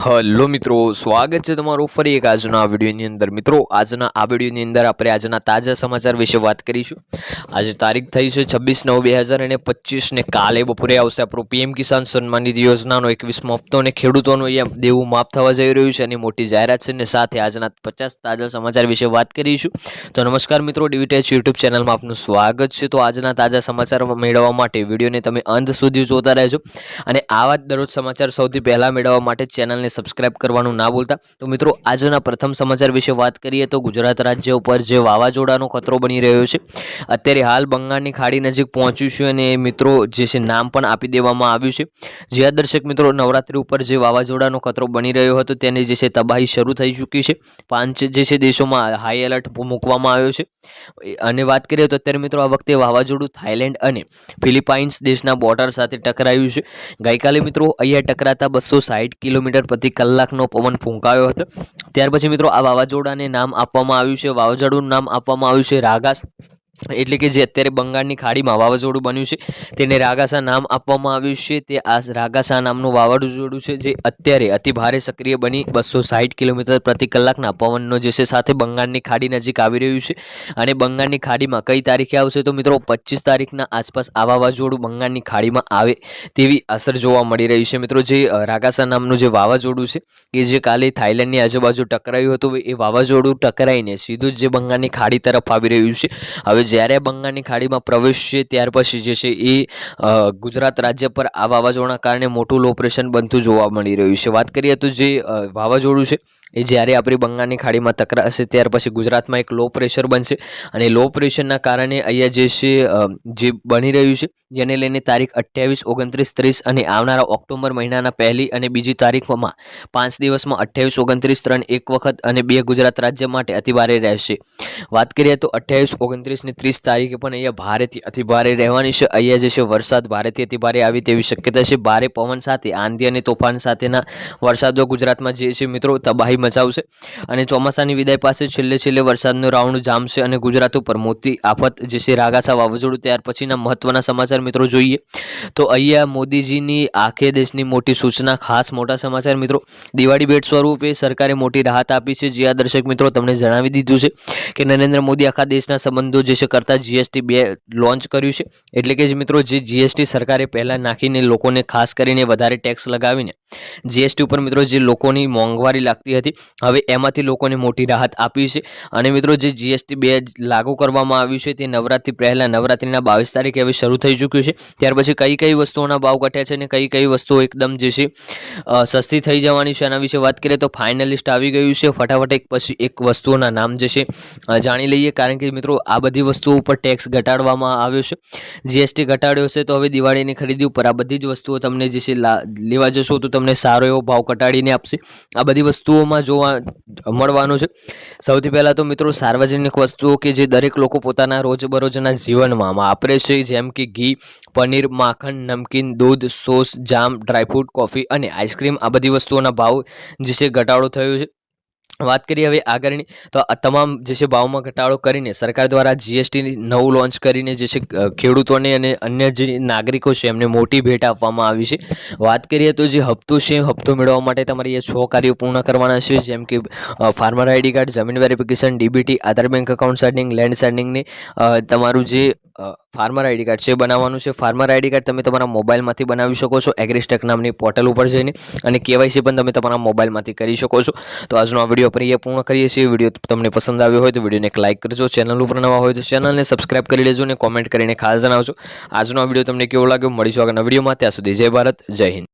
Hello મિત્રો, સ્વાગત છે તમારું ફરી એક આજના આ વિડીયોની અંદર. મિત્રો, આજના આ વિડીયોની અંદર આપણે આજના તાજા સમાચાર વિશે વાત કરીશું. આજે તારીખ થઈ છે છવ્વીસ નવ બે હજાર અને પચીસને. કાલે બપોરે આવશે આપણું પીએમ કિસાન સન્માન નિધિ યોજનાનો એકવીસમો હપ્તો અને ખેડૂતોનું અહીંયા દેવું માફ થવા જઈ રહ્યું છે. અને મોટી જાહેરાત છે ને સાથે આજના પચાસ તાજા સમાચાર વિશે વાત કરીશું. તો નમસ્કાર મિત્રો ડીવીટેચ યુટ્યુબ ચેનલમાં આપનું સ્વાગત છે. તો આજના તાજા સમાચાર મેળવવા માટે વિડીયોને તમે અંત સુધી જોતા રહેજો. અને આવા જ દરરોજ સમાચાર સૌથી પહેલાં મેળવવા માટે ચેનલને સબસ્ક્રાઇબ કરવાનું ના ભૂલતા. તો મિત્રો, આજના પ્રથમ સમાચાર વિશે વાત કરીએ તો ગુજરાત રાજ્ય ઉપર જે વાવાઝોડાનો ખતરો બની રહ્યો છે, અત્યારે હાલ બંગાળની ખાડી નજીક પહોંચ્યું છે અને મિત્રો જે છે નામ પણ આપી દેવામાં આવ્યું છે. જ્યાં દર્શક મિત્રો, નવરાત્રી ઉપર જે વાવાઝોડાનો ખતરો બની રહ્યો હતો તેની જે છે તબાહી શરૂ થઈ ચૂકી છે. પાંચ જે છે દેશોમાં હાઈ એલર્ટ મૂકવામાં આવ્યો છે. અને વાત કરીએ તો અત્યારે મિત્રો, આ વખતે વાવાઝોડું થાઇલેન્ડ અને ફિલિપાઇન્સ દેશના બોર્ડર સાથે ટકરાયું છે. ગઈકાલે મિત્રો, અહીંયા ટકરાતા બસો સાઠ કિલોમીટર પ્રતિ કલાકનો પવન ફૂંકાયો હતો. ત્યાર પછી મિત્રો આ વાવાઝોડાને નામ આપવામાં આવ્યું છે વાવાઝોડું નામ આપવામાં આવ્યું છે, રાગાસ. એટલે કે જે અત્યારે બંગાળની ખાડીમાં વાવાઝોડું બન્યું છે, તેને રાગાસા નામ આપવામાં આવ્યું છે. તે આ રાગાસા નામનું વાવાઝોડું છે, જે અત્યારે અતિ ભારે સક્રિય બની બસો સાઠ કિલોમીટર પ્રતિ કલાકના પવનનો જે છે સાથે બંગાળની ખાડી નજીક આવી રહ્યું છે. અને બંગાળની ખાડીમાં કઈ તારીખે આવશે તો મિત્રો પચીસ તારીખના આસપાસ આ વાવાઝોડું બંગાળની ખાડીમાં આવે તેવી અસર જોવા મળી રહી છે. મિત્રો જે રાગાસા નામનું જે વાવાઝોડું છે કે જે કાલે થાઇલેન્ડની આજુબાજુ ટકરાયું હતું, એ વાવાઝોડું ટકરાઈને સીધું જ જે બંગાળની ખાડી તરફ આવી રહ્યું છે. હવે જ્યારે બંગાળની ખાડીમાં પ્રવેશશે ત્યાર પછી જે છે એ ગુજરાત રાજ્ય પર આ વાવાઝોડાના કારણે મોટું લો બનતું જોવા મળી રહ્યું છે. વાત કરીએ તો જે વાવાઝોડું છે, એ જ્યારે આપણી બંગાળની ખાડીમાં ટકરાશે ત્યાર પછી ગુજરાતમાં એક લો પ્રેશર બનશે. અને લો પ્રેશરના કારણે અહીંયા જે છે જે બની રહ્યું છે, જેને લઈને તારીખ અઠ્યાવીસ, ઓગણત્રીસ, ત્રીસ અને આવનારા ઓક્ટોબર મહિનાના પહેલી અને બીજી તારીખમાં પાંચ દિવસમાં અઠ્યાવીસ, ઓગણત્રીસ, ત્રણ એક વખત અને બે ગુજરાત રાજ્ય માટે અતિવારે રહેશે. વાત કરીએ તો અઠ્યાવીસ ઓગણત્રીસ ને ત્રીસ તારીખે પણ અહીંયા ભારેથી અતિભારે રહેવાની છે. અહીંયા જે છે વરસાદ ભારેથી અતિભારે આવી તેવી શક્યતા છે. ભારે પવન સાથે આંધી અને તોફાન સાથેના વરસાદો ગુજરાતમાં જે છે મિત્રો તબાહી મચાવશે. અને ચોમાસાની વિદાય પાસે છેલ્લે છેલ્લે વરસાદનો રાઉન્ડ જામશે અને ગુજરાત ઉપર મોટી આફત જે છે રાગાસા વાવાઝોડું ત્યાર પછીના મહત્વના સમાચાર મિત્રો જોઈએ. તો અહીંયા મોદીજીની આખે દેશની મોટી સૂચના, ખાસ મોટા સમાચાર મિત્રો. દિવાળી ભેટ સ્વરૂપે સરકારે મોટી રાહત આપી છે. જે આ દર્શક મિત્રો તમને જણાવી દીધું છે કે નરેન્દ્ર મોદી આખા દેશના સંબંધો જે છે કરતા જીએસટી બે લોન્ચ કર્યું છે. એટલે કે જ મિત્રો, જે જીએસટી સરકારે પહેલાં નાખીને લોકોને ખાસ કરીને વધારે ટેક્સ લગાવીને જીએસટી ઉપર મિત્રો જે લોકોની મોંઘવારી લાગતી હતી, હવે એમાંથી લોકોને મોટી રાહત આપી છે. અને મિત્રો, જે જીએસટી બે લાગુ કરવામાં આવ્યું છે તે નવરાત્રી પહેલાં, નવરાત્રિના બાવીસ તારીખે હવે શરૂ થઈ ચૂક્યું છે. ત્યાર પછી કઈ કઈ વસ્તુઓના ભાવ ઘટ્યા છે અને કઈ કઈ વસ્તુઓ એકદમ જે છે સસ્તી થઈ જવાની છે એના વિશે વાત કરીએ તો ફાઇનલિસ્ટ આવી ગયું છે. ફટાફટ એક પછી એક વસ્તુઓના નામ જે છે જાણી લઈએ. કારણ કે મિત્રો, આ બધી વસ્તુઓ ઉપર ટેક્સ ઘટાડવામાં આવ્યો છે. જીએસટી ઘટાડ્યો છે તો હવે દિવાળીની ખરીદી ઉપર આ બધી જ વસ્તુઓ તમને જે છે લેવા જશો તો તમને સારો એવો ભાવ ઘટાડીને આપશે. આ બધી વસ્તુઓમાં જોવા મળવાનું છે. સૌથી પહેલાં તો મિત્રો સાર્વજનિક વસ્તુઓ કે જે દરેક લોકો પોતાના રોજબરોજના જીવનમાં વાપરે છે, જેમ કે ઘી, પનીર, માખણ, નમકીન, દૂધ, sauce, jam, dry fruit, coffee અને આઈસ્ક્રીમ, આ બધી વસ્તુઓના ભાવ જે છે ઘટાડો થયો છે. વાત કરીએ હવે આગળની, તો આ તમામ જે છે ભાવમાં ઘટાડો કરીને સરકાર દ્વારા જીએસટી નવું લોન્ચ કરીને જે છે ખેડૂતોને અને અન્ય જે નાગરિકો છે એમને મોટી ભેટ આપવામાં આવી છે. વાત કરીએ તો જે હપ્તો છે, હપ્તો મેળવવા માટે તમારે એ છ કાર્યો પૂર્ણ કરવાના છે, જેમ કે ફાર્મર આઈડી કાર્ડ જમીન verification DBT Aadhaar bank account setting land સેટિંગની તમારું જે ફાર્મર આઈડી કાર્ડ છે એ બનાવવાનું છે. ફાર્મર આઈડી કાર્ડ તમે તમારા મોબાઈલમાંથી બનાવી શકો છો. એગ્રીસ્ટેક નામની પોર્ટલ ઉપર જઈને અને કેવાયસી પણ તમે તમારા મોબાઈલમાંથી કરી શકો છો. તો આજનો આ વીડિયો આપણે અહીંયા પૂર્ણ કરીએ છીએ. વીડિયો તમને પસંદ આવ્યો હોય તો વિડીયોને એક લાઇક કરજો. ચેનલ ઉપર નવા હોય તો ચેનલને સબસ્ક્રાઇબ કરી લેજો અને કોમેન્ટ કરીને ખાસ જણાવજો. આજનો આ વીડિયો તમને કેવો લાગ્યો? મળીશું આગળના વિડીયોમાં. ત્યાં સુધી જય ભારત, જય હિન્દ.